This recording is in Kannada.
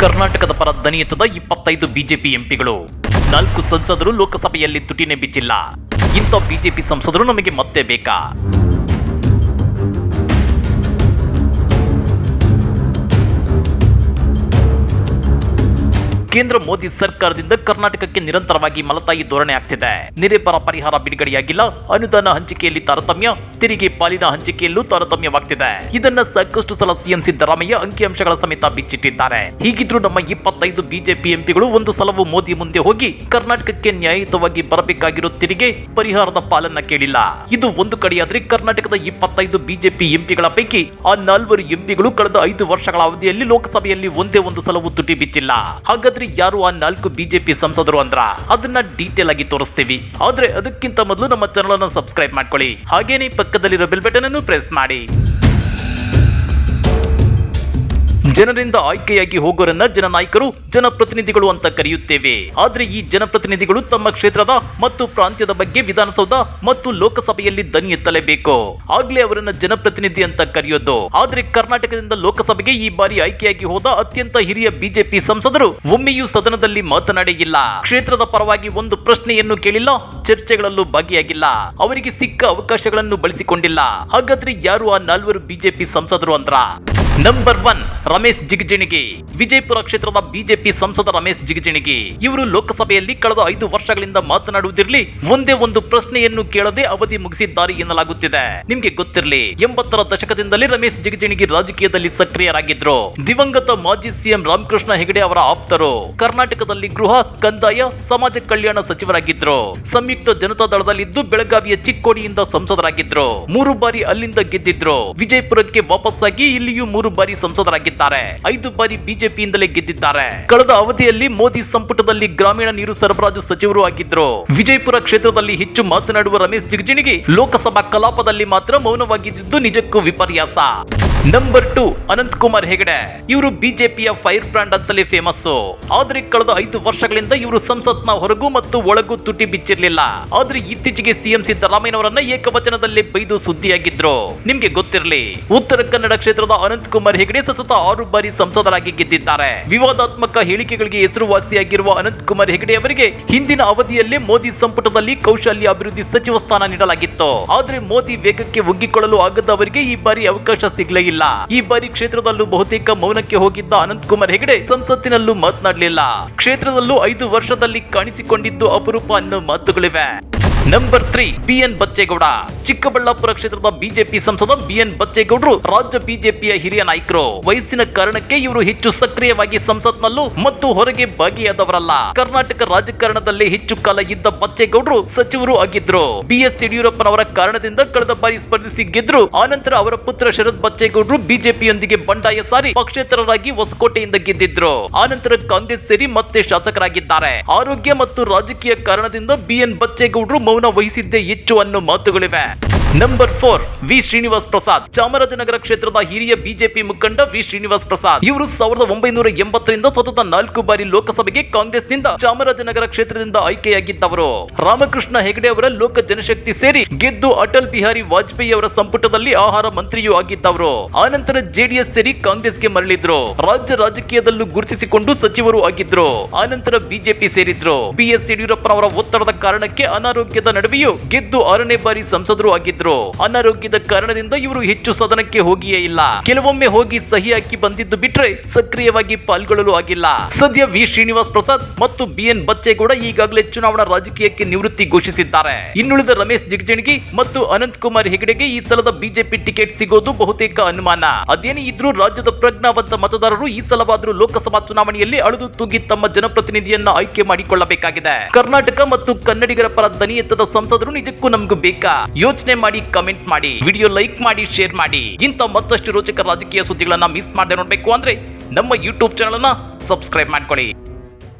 ಕರ್ನಾಟಕದ ಪರ ದನಿ ಎತ್ತದ ಇಪ್ಪತ್ತೈದು ಬಿಜೆಪಿ ಎಂಪಿಗಳು. ನಾಲ್ಕು ಸಂಸದರು ಲೋಕಸಭೆಯಲ್ಲಿ ತುಟಿನೆ ಬಿಚ್ಚಿಲ್ಲ ಇಂಥ ಬಿಜೆಪಿ ಸಂಸದರು ನಮಗೆ ಮತ್ತೆ ಬೇಕಾ? ಕೇಂದ್ರ ಮೋದಿ ಸರ್ಕಾರದಿಂದ ಕರ್ನಾಟಕಕ್ಕೆ ನಿರಂತರವಾಗಿ ಮಲತಾಯಿ ಧೋರಣೆ ಆಗ್ತಿದೆ. ನೆರೆ ಬರ ಪರಿಹಾರ ಬಿಡುಗಡೆಯಾಗಿಲ್ಲ. ಅನುದಾನ ಹಂಚಿಕೆಯಲ್ಲಿ ತಾರತಮ್ಯ, ತೆರಿಗೆ ಪಾಲಿನ ಹಂಚಿಕೆಯಲ್ಲೂ ತಾರತಮ್ಯವಾಗ್ತಿದೆ. ಇದನ್ನ ಸಾಕಷ್ಟು ಸಲ ಸಿಎಂ ಸಿದ್ದರಾಮಯ್ಯ ಅಂಕಿಅಂಶಗಳ ಸಮೇತ ಬಿಚ್ಚಿಟ್ಟಿದ್ದಾರೆ. ಹೀಗಿದ್ರು ನಮ್ಮ ಇಪ್ಪತ್ತೈದು ಬಿಜೆಪಿ ಎಂಪಿಗಳು ಒಂದು ಸಲವೂ ಮೋದಿ ಮುಂದೆ ಹೋಗಿ ಕರ್ನಾಟಕಕ್ಕೆ ನ್ಯಾಯಯುತವಾಗಿ ಬರಬೇಕಾಗಿರೋ ತೆರಿಗೆ ಪರಿಹಾರದ ಪಾಲನ್ನ ಕೇಳಿಲ್ಲ. ಇದು ಒಂದು ಕಡೆಯಾದ್ರೆ ಕರ್ನಾಟಕದ ಇಪ್ಪತ್ತೈದು ಬಿಜೆಪಿ ಎಂಪಿಗಳ ಪೈಕಿ ಆ ನಾಲ್ವರು ಎಂಪಿಗಳು ಕಳೆದ ಐದು ವರ್ಷಗಳ ಅವಧಿಯಲ್ಲಿ ಲೋಕಸಭೆಯಲ್ಲಿ ಒಂದೇ ಒಂದು ಸಲವು ತುಟಿ ಬಿಚ್ಚಿಲ್ಲ. ಹಾಗಾದ್ರೆ ಯಾರು ಆ ನಾಲ್ಕು ಬಿಜೆಪಿ ಸಂಸದರು ಅಂದ್ರ? ಅದನ್ನ ಡೀಟೇಲ್ ಆಗಿ ತೋರಿಸ್ತೀವಿ. ಆದ್ರೆ ಅದಕ್ಕಿಂತ ಮೊದಲು ನಮ್ಮ ಚಾನಲ್ ಅನ್ನು ಸಬ್ಸ್ಕ್ರೈಬ್ ಮಾಡ್ಕೊಳ್ಳಿ. ಹಾಗೇನೆ ಪಕ್ಕದಲ್ಲಿರೋ ಬೆಲ್ ಬಟನ್ ಅನ್ನು ಪ್ರೆಸ್ ಮಾಡಿ. ಜನರಿಂದ ಆಯ್ಕೆಯಾಗಿ ಹೋಗೋರನ್ನ ಜನನಾಯಕರು, ಜನಪ್ರತಿನಿಧಿಗಳು ಅಂತ ಕರೆಯುತ್ತೇವೆ. ಆದ್ರೆ ಈ ಜನಪ್ರತಿನಿಧಿಗಳು ತಮ್ಮ ಕ್ಷೇತ್ರದ ಮತ್ತು ಪ್ರಾಂತ್ಯದ ಬಗ್ಗೆ ವಿಧಾನಸೌಧ ಮತ್ತು ಲೋಕಸಭೆಯಲ್ಲಿ ದನಿ ಎತ್ತಲೇಬೇಕು. ಆಗ್ಲೇ ಅವರನ್ನ ಜನಪ್ರತಿನಿಧಿ ಅಂತ ಕರೆಯೋದು. ಆದ್ರೆ ಕರ್ನಾಟಕದಿಂದ ಲೋಕಸಭೆಗೆ ಈ ಬಾರಿ ಆಯ್ಕೆಯಾಗಿ ಹೋದ ಅತ್ಯಂತ ಹಿರಿಯ ಬಿಜೆಪಿ ಸಂಸದರು ಒಮ್ಮೆಯೂ ಸದನದಲ್ಲಿ ಮಾತನಾಡೇ ಇಲ್ಲ. ಕ್ಷೇತ್ರದ ಪರವಾಗಿ ಒಂದು ಪ್ರಶ್ನೆಯನ್ನು ಕೇಳಿಲ್ಲ, ಚರ್ಚೆಗಳಲ್ಲೂ ಭಾಗಿಯಾಗಿಲ್ಲ. ಅವರಿಗೆ ಸಿಕ್ಕ ಅವಕಾಶಗಳನ್ನು ಬಳಸಿಕೊಂಡಿಲ್ಲ. ಹಾಗಾದ್ರೆ ಯಾರು ಆ ನಾಲ್ವರು ಬಿಜೆಪಿ ಸಂಸದರು ಅಂದ್ರ? Number one Ramesh Jigajinagi. Vijayapura ಕ್ಷೇತ್ರದ ಬಿಜೆಪಿ ಸಂಸದ ರಮೇಶ್ ಜಿಗಜಿಣಗಿ. ಇವರು ಲೋಕಸಭೆಯಲ್ಲಿ ಕಳೆದ ಐದು ವರ್ಷಗಳಿಂದ ಮಾತನಾಡುವುದಿರಲಿ, ಒಂದೇ ಒಂದು ಪ್ರಶ್ನೆಯನ್ನು ಕೇಳದೆ ಅವಧಿ ಮುಗಿಸಿದ್ದಾರೆ ಎನ್ನಲಾಗುತ್ತಿದೆ. ನಿಮ್ಗೆ ಗೊತ್ತಿರಲಿ, ಎಂಬತ್ತರ ದಶಕದಿಂದಲೇ ರಮೇಶ್ ಜಿಗಜಿಣಗಿ ರಾಜಕೀಯದಲ್ಲಿ ಸಕ್ರಿಯರಾಗಿದ್ರು. ದಿವಂಗತ ಮಾಜಿ ಸಿಎಂ ರಾಮಕೃಷ್ಣ ಹೆಗಡೆ ಅವರ ಆಪ್ತರು. ಕರ್ನಾಟಕದಲ್ಲಿ ಗೃಹ, ಕಂದಾಯ, ಸಮಾಜ ಕಲ್ಯಾಣ ಸಚಿವರಾಗಿದ್ರು. ಸಂಯುಕ್ತ ಜನತಾ ದಳದಲ್ಲಿದ್ದು ಬೆಳಗಾವಿಯ ಚಿಕ್ಕೋಡಿಯಿಂದ ಸಂಸದರಾಗಿದ್ರು. ಮೂರು ಬಾರಿ ಅಲ್ಲಿಂದ ಗೆದ್ದಿದ್ರು. ವಿಜಯಪುರಕ್ಕೆ ವಾಪಸ್ಸಾಗಿ ಇಲ್ಲಿಯೂ ಮೂರು ಬಾರಿ ಸಂಸದರಾಗಿದ್ದಾರೆ ಐದು ಬಾರಿ ಬಿಜೆಪಿಯಿಂದಲೇ ಗೆದ್ದಿದ್ದಾರೆ. ಕಳೆದ ಅವಧಿಯಲ್ಲಿ ಮೋದಿ ಸಂಪುಟದಲ್ಲಿ ಗ್ರಾಮೀಣ ನೀರು ಸರಬರಾಜು ಸಚಿವರು ಆಗಿದ್ರು. ವಿಜಯಪುರ ಕ್ಷೇತ್ರದಲ್ಲಿ ಹೆಚ್ಚು ಮಾತನಾಡುವ ರಮೇಶ್ ಜಿಗಜಿಣಗಿ, ಲೋಕಸಭಾ ಕಲಾಪದಲ್ಲಿ ಮಾತ್ರ ಮೌನವಾಗಿದ್ದು ನಿಜಕ್ಕೂ ವಿಪರ್ಯಾಸ. ನಂಬರ್ ಟು ಅನಂತ್ ಕುಮಾರ್ ಹೆಗಡೆ ಇವರು ಬಿಜೆಪಿಯ ಫೈರ್ ಬ್ರಾಂಡ್ ಅಂತಲೇ ಫೇಮಸ್ ಆದ್ರೆ ಕಳೆದ ಐದು ವರ್ಷಗಳಿಂದ ಇವರು ಸಂಸತ್ನ ಹೊರಗೂ ಮತ್ತು ಒಳಗೂ ತುಟಿ ಬಿಚ್ಚಿರ್ಲಿಲ್ಲ. ಆದ್ರೆ ಇತ್ತೀಚೆಗೆ ಸಿಎಂ ಸಿದ್ದರಾಮಯ್ಯನವರನ್ನ ಏಕವಚನದಲ್ಲಿ ಬೈದು ಸುದ್ದಿಯಾಗಿದ್ರು. ನಿಮ್ಗೆ ಗೊತ್ತಿರಲಿ, ಉತ್ತರ ಕನ್ನಡ ಕ್ಷೇತ್ರದ ಅನಂತ್ ಕುಮಾರ್ ಹೆಗಡೆ ಸತತ ಆರು ಬಾರಿ ಸಂಸದರಾಗಿ ಗೆದ್ದಿದ್ದಾರೆ. ವಿವಾದಾತ್ಮಕ ಹೇಳಿಕೆಗಳಿಗೆ ಹೆಸರುವಾಸಿಯಾಗಿರುವ ಅನಂತ್ ಕುಮಾರ್ ಹೆಗಡೆ ಅವರಿಗೆ ಹಿಂದಿನ ಅವಧಿಯಲ್ಲೇ ಮೋದಿ ಸಂಪುಟದಲ್ಲಿ ಕೌಶಲ್ಯ ಅಭಿವೃದ್ಧಿ ಸಚಿವ ಸ್ಥಾನ ನೀಡಲಾಗಿತ್ತು. ಆದ್ರೆ ಮೋದಿ ವೇಗಕ್ಕೆ ಒಗ್ಗಿಕೊಳ್ಳಲು ಆಗದವರಿಗೆ ಈ ಬಾರಿ ಅವಕಾಶ ಸಿಗಲೇ ಇಲ್ಲ. ಈ ಬಾರಿ ಕ್ಷೇತ್ರದಲ್ಲೂ ಬಹುತೇಕ ಮೌನಕ್ಕೆ ಹೋಗಿದ್ದ ಅನಂತ್ ಕುಮಾರ್ ಹೆಗಡೆ ಸಂಸತ್ತಿನಲ್ಲೂ ಮಾತನಾಡಲಿಲ್ಲ. ಕ್ಷೇತ್ರದಲ್ಲೂ ಐದು ವರ್ಷದಲ್ಲಿ ಕಾಣಿಸಿಕೊಂಡಿದ್ದು ಅಪರೂಪ ಅನ್ನೋ ಮಾತುಗಳಿವೆ. Number three B N Bachegowda Chikkaballapura ಕ್ಷೇತ್ರದ ಬಿಜೆಪಿ ಸಂಸದ ಬಿ ಎನ್ ಬಚ್ಚೇಗೌಡರು ರಾಜ್ಯ ಬಿಜೆಪಿಯ ಹಿರಿಯ ನಾಯಕರು. ವಯಸ್ಸಿನ ಕಾರಣಕ್ಕೆ ಇವರು ಹೆಚ್ಚು ಸಕ್ರಿಯವಾಗಿ ಸಂಸತ್ನಲ್ಲೂ ಮತ್ತು ಹೊರಗೆ ಭಾಗಿಯಾದವರಲ್ಲ. ಕರ್ನಾಟಕ ರಾಜಕಾರಣದಲ್ಲಿ ಹೆಚ್ಚು ಕಾಲ ಇದ್ದ ಬಚ್ಚೇಗೌಡರು ಸಚಿವರು ಆಗಿದ್ರು. ಬಿ ಎಸ್ ಯಡಿಯೂರಪ್ಪನವರ ಕಾರಣದಿಂದ ಕಳೆದ ಬಾರಿ ಸ್ಪರ್ಧಿಸಿ ಗೆದ್ರು. ಆನಂತರ ಅವರ ಪುತ್ರ ಶರದ್ ಬಚ್ಚೇಗೌಡರು ಬಿಜೆಪಿಯೊಂದಿಗೆ ಬಂಡಾಯ ಸಾರಿ ಪಕ್ಷೇತರರಾಗಿ ಹೊಸಕೋಟೆಯಿಂದ ಗೆದ್ದಿದ್ರು. ಆನಂತರ ಕಾಂಗ್ರೆಸ್ ಸೇರಿ ಮತ್ತೆ ಶಾಸಕರಾಗಿದ್ದಾರೆ. ಆರೋಗ್ಯ ಮತ್ತು ರಾಜಕೀಯ ಕಾರಣದಿಂದ ಬಿ ಎನ್ ಬಚ್ಚೇಗೌಡರು ಮೌನ ವಹಿಸಿದ್ದೇ ಹೆಚ್ಚು ಅನ್ನೋ ಮಾತುಗಳಿವೆ. Number four V Srinivas Prasad Chamarajanagar ಕ್ಷೇತ್ರದ ಹಿರಿಯ ಬಿಜೆಪಿ ಮುಖಂಡ ವಿ ಶ್ರೀನಿವಾಸ್ ಪ್ರಸಾದ್ ಇವರು ಸಾವಿರದ ಒಂಬೈನೂರ ಎಂಬತ್ತರಿಂದ ಸತತ ನಾಲ್ಕು ಬಾರಿ ಲೋಕಸಭೆಗೆ ಕಾಂಗ್ರೆಸ್ನಿಂದ ಚಾಮರಾಜನಗರ ಕ್ಷೇತ್ರದಿಂದ ಆಯ್ಕೆಯಾಗಿದ್ದವರು. ರಾಮಕೃಷ್ಣ ಹೆಗಡೆ ಅವರ ಲೋಕ ಜನಶಕ್ತಿ ಸೇರಿ ಗೆದ್ದು ಅಟಲ್ ಬಿಹಾರಿ ವಾಜಪೇಯಿ ಅವರ ಸಂಪುಟದಲ್ಲಿ ಆಹಾರ ಮಂತ್ರಿಯೂ ಆಗಿದ್ದವರು. ಆನಂತರ ಜೆಡಿಎಸ್ ಸೇರಿ ಕಾಂಗ್ರೆಸ್ಗೆ ಮರಳಿದ್ರು. ರಾಜ್ಯ ರಾಜಕೀಯದಲ್ಲೂ ಗುರುತಿಸಿಕೊಂಡು ಸಚಿವರು ಆಗಿದ್ರು. ಆನಂತರ ಬಿಜೆಪಿ ಸೇರಿದ್ರು. ಬಿಎಸ್ ಯಡಿಯೂರಪ್ಪನವರ ಒತ್ತಡದ ಕಾರಣಕ್ಕೆ ಅನಾರೋಗ್ಯದ ನಡುವೆಯೂ ಗೆದ್ದು ಆರನೇ ಬಾರಿ ಸಂಸದರು ಆಗಿದ್ರು ಅನಾರೋಗ್ಯದ ಕಾರಣದಿಂದ ಇವರು ಹೆಚ್ಚು ಸದನಕ್ಕೆ ಹೋಗಿಯೇ ಇಲ್ಲ. ಕೆಲವೊಮ್ಮೆ ಹೋಗಿ ಸಹಿ ಹಾಕಿ ಬಂದಿದ್ದು ಬಿಟ್ರೆ ಸಕ್ರಿಯವಾಗಿ ಪಾಲ್ಗೊಳ್ಳಲು ಆಗಿಲ್ಲ. ಸದ್ಯ ವಿ ಶ್ರೀನಿವಾಸ್ ಪ್ರಸಾದ್ ಮತ್ತು ಬಿ ಎನ್ ಬಚ್ಚೇಗೌಡ ಈಗಾಗಲೇ ಚುನಾವಣಾ ರಾಜಕೀಯಕ್ಕೆ ನಿವೃತ್ತಿ ಘೋಷಿಸಿದ್ದಾರೆ. ಇನ್ನುಳಿದ ರಮೇಶ್ ಜಿಗಜಿಣಗಿ ಮತ್ತು ಅನಂತ್ ಕುಮಾರ್ ಹೆಗಡೆಗೆ ಈ ಸಲದ ಬಿಜೆಪಿ ಟಿಕೆಟ್ ಸಿಗೋದು ಬಹುತೇಕ ಅನುಮಾನ. ಅದೇನೇ ಇದ್ರೂ ರಾಜ್ಯದ ಪ್ರಜ್ಞಾವಂತ ಮತದಾರರು ಈ ಸಲವಾದರೂ ಲೋಕಸಭಾ ಚುನಾವಣೆಯಲ್ಲಿ ಅಳದು ತೂಗಿ ತಮ್ಮ ಜನಪ್ರತಿನಿಧಿಯನ್ನ ಆಯ್ಕೆ ಮಾಡಿಕೊಳ್ಳಬೇಕಾಗಿದೆ. ಕರ್ನಾಟಕ ಮತ್ತು ಕನ್ನಡಿಗರ ಪರ ದನಿ ಸಂಸದರು ನಿಜಕ್ಕೂ ನಮಗೂ ಬೇಕಾ? ಯೋಚನೆ ಮಾಡಿ ಕಮೆಂಟ್ ಮಾಡಿ ವಿಡಿಯೋ ಲೈಕ್ ಮಾಡಿ ಶೇರ್ ಮಾಡಿ. ಇಂಥ ಮತ್ತಷ್ಟು ರೋಚಕ ರಾಜಕೀಯ ಸುದ್ದಿಗಳನ್ನ ಮಿಸ್ ಮಾಡದೆ ನೋಡ್ಬೇಕು ಅಂದ್ರೆ ನಮ್ಮ ಯೂಟ್ಯೂಬ್ ಚಾನಲ್ ಅನ್ನ ಸಬ್ಸ್ಕ್ರೈಬ್ ಮಾಡ್ಕೊಳ್ಳಿ.